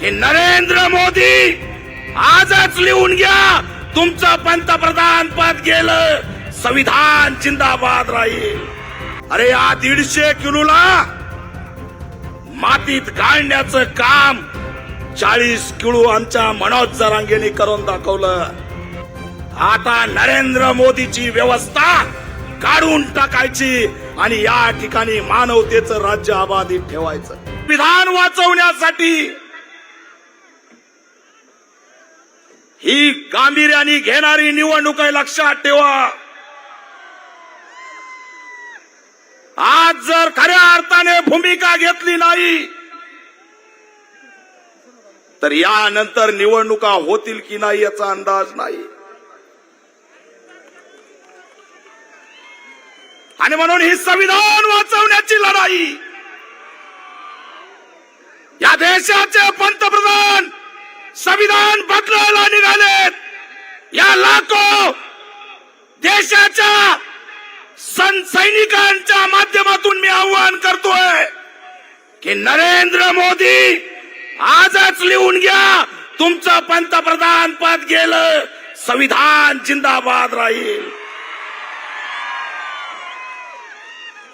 की नरेंद्र मोदी आजच लिहून घ्या. तुमचं पंतप्रधान पद गेलं. संविधान जिंदाबाद राहील. अरे या दीडशे किलोला मातीत गाळण्याचं काम चाळीस किलो आमच्या मनोज जरांगेने करून दाखवलं. आता नरेंद्र मोदीची व्यवस्था काढून टाकायची आणि या ठिकाणी मानवतेचं राज्य अबाधित ठेवायचं. विधान वाचवण्यासाठी ही गांभीर्याने घेणारी निवडणूक आहे लक्षात ठेवा. आज जर खऱ्या अर्थाने भूमिका घेतली नाही तर यानंतर निवडणुका होतील की नाही याचा अंदाज नाही. आणि म्हणून ही संविधान वाचवण्याची लढाई या देशाचे पंतप्रधान संविधान बदलायला निघालेत. या लाखो देशाच्या सन सैनिकांच्या माध्यमातून मी आव्हान करतोय की नरेंद्र मोदी आजच लिहून घ्या तुमचं पंतप्रधान पद गेलं संविधान जिंदाबाद राहील.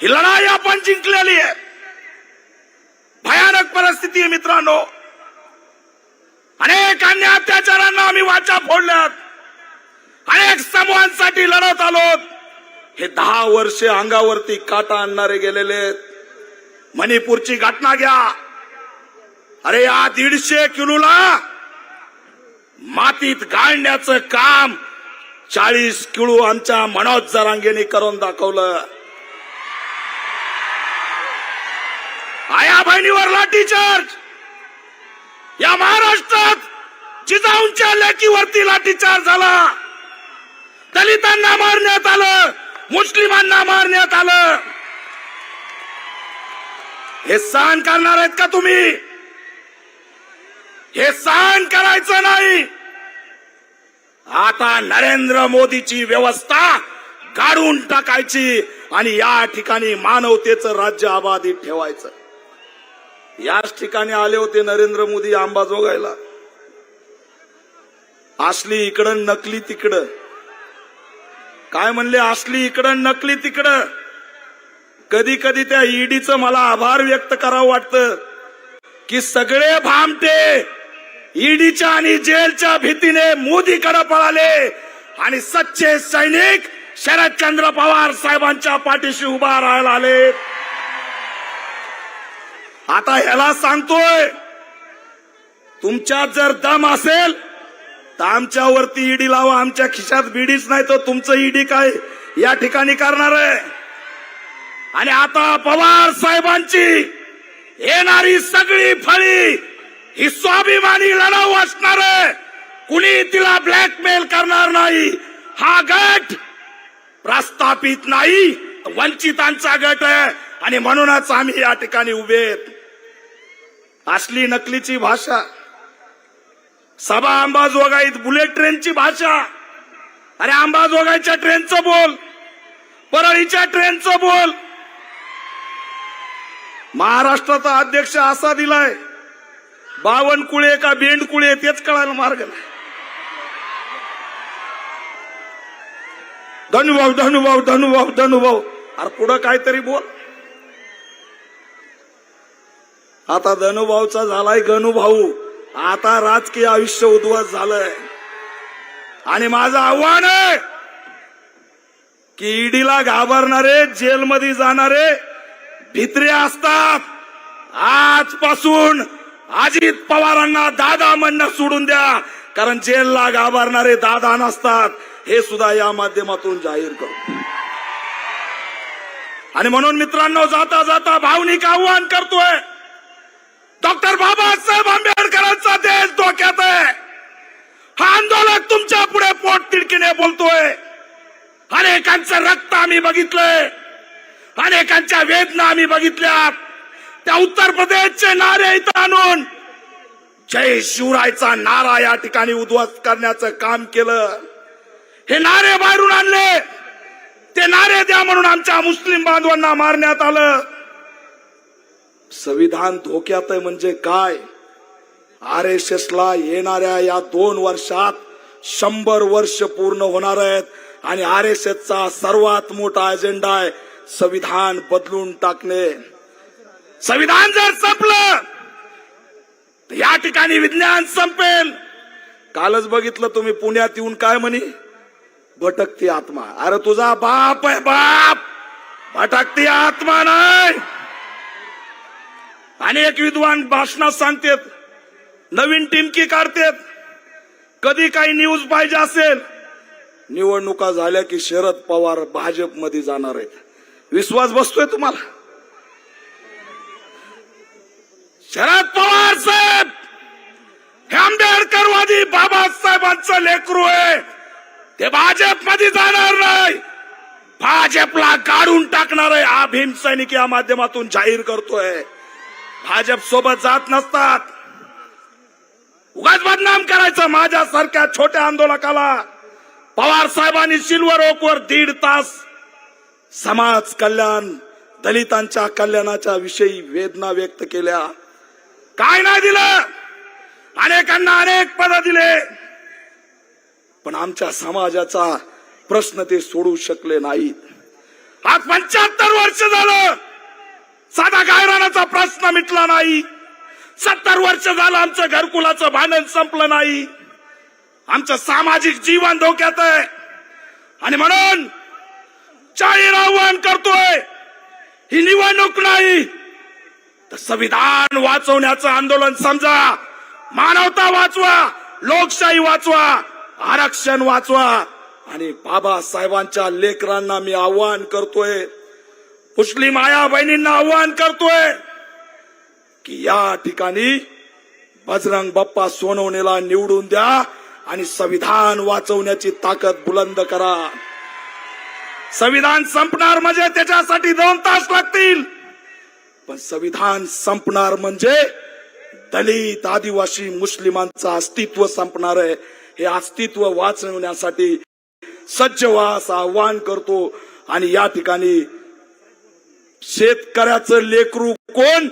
ही लढाई आपण जिंकलेली आहे. भयानक परिस्थिती आहे मित्रांनो. अनेक अन्य अत्याचारांना आम्ही वाचा फोडल्यात. अनेक समूहांसाठी लढत आलो हे दहा वर्षे अंगावरती काटा आणणारे गेलेले मणिपूरची घटना घ्या. अरे या दीडशे किलोला मातीत गाळण्याचं काम चाळीस किलो आमच्या मनोज जरांगेने करून दाखवलं. आया बहिणीवर लाठी चर्च या महाराष्ट्रात जिजाऊंच्या लेकीवरती लाठीचार झाला. दलितांना मारण्यात आलं मुस्लिमांना मारण्यात आलं. हे सहन करणार आहेत का तुम्ही? हे सहन करायचं नाही. आता नरेंद्र मोदीची व्यवस्था काढून टाकायची आणि या ठिकाणी मानवतेचं राज्य अबाधित ठेवायचं. याच ठिकाणी आले होते नरेंद्र मोदी आंबाजोगायला असली इकडं नकली तिकडं. काय म्हणले? असली इकडं नकली तिकडं. कधी कधी त्या ईडीचं मला आभार व्यक्त करावं वाटतं की सगळे भामटे ईडीच्या आणि जेलच्या भीतीने मोदीकडे पळाले आणि सच्चे सैनिक शरदचंद्र पवार साहेबांच्या पाठीशी उभा राहायला आले. आता ह्याला सांगतोय तुमच्यात जर दम असेल तर आमच्यावरती ईडी लावा. आमच्या खिशात बीडीच नाही तर तुमचं ईडी काय? या ठिकाणी करणार आहे. आणि आता पवार साहेबांची येणारी सगळी फळी ही स्वाभिमानी लढाऊ असणार आहे. कुणी तिला ब्लॅकमेल करणार नाही. हा गट प्रस्थापित नाही. वंचितांचा गट आहे. आणि म्हणूनच आम्ही या ठिकाणी उभे आहेत. असली नकलीची भाषा. सभा अंबाजोगाईत बुलेट ट्रेनची भाषा. अरे अंबाजोगाईच्या ट्रेनचं बोल. परळीच्या ट्रेनचं बोल. महाराष्ट्राचा अध्यक्ष असा दिलाय बावनकुळे का बेंडकुळे तेच कळायला मार्ग नाही. धनुभाऊ धनुभाऊ धनुभाऊ धनुभाऊ. अरे पुढं काहीतरी बोल. आता धनुभाऊचा झालाय गणुभाऊ. आता राजकीय आयुष्य उद्ध्वस्त झालंय. आणि माझं आव्हान आहे की ईडीला घाबरणारे जेलमध्ये जाणारे भित्रे असतात. आजपासून अजित पवारांना दादा म्हणणं सोडून द्या. कारण जेलला घाबरणारे दादा नसतात. हे सुद्धा या माध्यमातून जाहीर करू. आणि म्हणून मित्रांनो जाता जाता भावनिक आव्हान करतोय. डॉक्टर बाबासाहेब आंबेडकरांचा देश धोक्यात आहे. हा आंदोलक तुमच्यापुढे पोट तिडकीने बोलतोय. अनेकांचं रक्त आम्ही बघितलंय. अनेकांच्या वेदना आम्ही बघितल्या त्या उत्तर प्रदेशचे नारे इथं आणून जय शिवरायचा नारा या ठिकाणी उद्ध्वस्त करण्याचं काम केलं. हे नारे बाहेरून आणले. ते नारे द्या म्हणून आमच्या मुस्लिम बांधवांना मारण्यात आलं. संविधान धोक्यात आहे म्हणजे काय? आर एस एस ला येणाऱ्या या दोन वर्षात शंभर वर्ष पूर्ण होणार आहेत आणि आर एस एसचा सर्वात मोठा अजेंडा आहे संविधान बदलून टाकणे. संविधान जर संपलं तर या ठिकाणी विज्ञान संपेल. कालच बघितलं तुम्ही पुण्यात येऊन काय म्हणे? भटकती आत्मा. अरे तुझा बाप आहे बाप. भटकती आत्मा नाही. अनेक विद्वान भाषणात सांगतात नवीन टिमकी काढतात. कधी काही न्यूज पाहिजे असेल निवडणुका झाल्या की शरद पवार भाजपमध्ये जाणार आहेत. विश्वास बसतोय तुम्हाला? शरद पवार साहेब हे आंबेडकरवादी बाबासाहेबांचं लेकरू आहे. ते भाजपमध्ये जाणार नाही. भाजपला काढून टाकणार आहे. हा भीमसैनिक या माध्यमातून जाहीर करतोय. भाजप सोबत जात नसतात. उगाच बदनाम करायचं माझ्यासारख्या छोट्या आंदोलकाला. पवार साहेबांनी सिल्वर ओकवर दीड तास समाज कल्याण दलितांच्या कल्याणाच्या विषयी वेदना व्यक्त केल्या. काय नाही दिलं. अनेकांना अनेक पद दिले. पण आमच्या समाजाचा प्रश्न ते सोडू शकले नाहीत. आज पंच्याहत्तर वर्ष झालं. साधा गायरानाचा प्रश्न मिटला नाही. सत्तर वर्ष झालं आमचं घरकुलाचं भांडण संपलं नाही. आमचं सामाजिक जीवन धोक्यात आहे. आणि म्हणून जाहीर आव्हान करतोय. ही निवडणूक नाही. तर संविधान वाचवण्याचं आंदोलन समजा. मानवता वाचवा लोकशाही वाचवा आरक्षण वाचवा. आणि बाबासाहेबांच्या लेकरांना मी आव्हान करतोय. मुस्लिम आया बहिणींना आव्हान करतोय की या ठिकाणी बजरंग बाप्पा सोनवणेला निवडून द्या आणि संविधान वाचवण्याची ताकद बुलंद करा. संविधान संपणार म्हणजे त्याच्यासाठी दोन तास लागतील. पण संविधान संपणार म्हणजे दलित आदिवासी मुस्लिमांचं अस्तित्व संपणार आहे. हे अस्तित्व वाचवण्यासाठी सज्ज व्हा असं आव्हान करतो आणि या ठिकाणी शेतकऱ्याचं लेकरू कोण?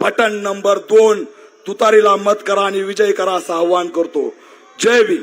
बटन नंबर दोन तुतारीला मत करा आणि विजय करा असं आवाहन करतो. जय भी